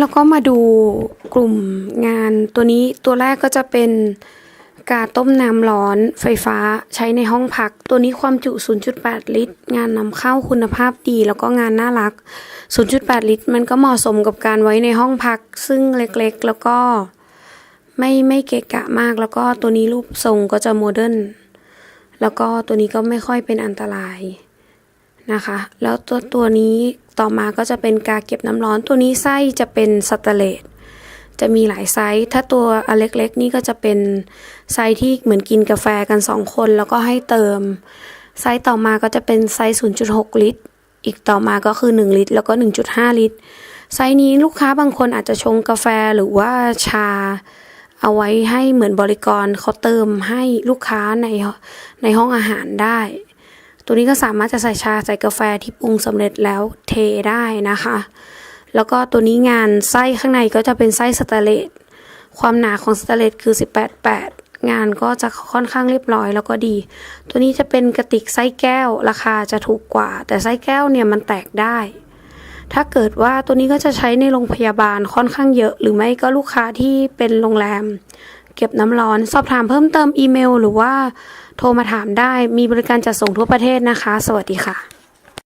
เราก็มาดูกลุ่มงานตัวนี้ตัวแรกก็จะเป็นกาต้มน้ำร้อนไฟฟ้าใช้ในห้องพัก ตัวนี้ความจุ 0.8 ลิตร งานนำเข้าคุณภาพดี แล้วก็งานน่ารัก 0.8 ลิตร มันก็เหมาะสมกับการไว้ในห้องพัก ซึ่งเล็กๆ แล้วก็ไม่ไม่เกะกะมาก แล้วก็ตัวนี้รูปทรงก็จะโมเดิร์นแล้วก็ตัวนี้ก็ไม่ค่อยเป็นอันตรายนะคะ แล้วตัวตัวนี้ ต่อมาก็จะเป็นกาเก็บน้ำร้อนตัวนี้ไส้จะเป็นสแตเลสจะมีหลายไซส์ ถ้าตัวอันเล็กๆ นี่ก็จะเป็นไซส์ที่เหมือนกินกาแฟกันสองคน แล้วก็ให้เติม ไซส์ต่อมาก็จะเป็นไซส์ 0.6 ลิตร อีกต่อมาก็คือ 1 ลิตร แล้วก็ 1.5 ลิตร ไซส์นี้ลูกค้าบางคนอาจจะชงกาแฟหรือว่าชา เอาไว้ให้เหมือนบริกรเขาเติมให้ลูกค้าในในห้องอาหารได้ ตัวนี้ก็สามารถจะใส่ชาใส่กาแฟที่ปรุงสำเร็จแล้วเทได้นะคะ แล้วก็ตัวนี้งานไส้ข้างในก็จะเป็นไส้สแตเลสความหนาของสแตเลสคือ 18.8 งานก็จะค่อนข้างเรียบร้อยแล้วก็ดี ตัวนี้จะเป็นกระติกไส้แก้วราคาจะถูกกว่า แต่ไส้แก้วเนี่ยมันแตกได้ ถ้าเกิดว่าตัวนี้ก็จะใช้ในโรงพยาบาลค่อนข้างเยอะ หรือไม่ก็ลูกค้าที่เป็นโรงแรม เก็บน้ำร้อนสอบถามเพิ่มเติมอีเมล หรือว่า โทรมาถามได้มีบริการจัดส่งทั่วประเทศนะคะ สวัสดีค่ะ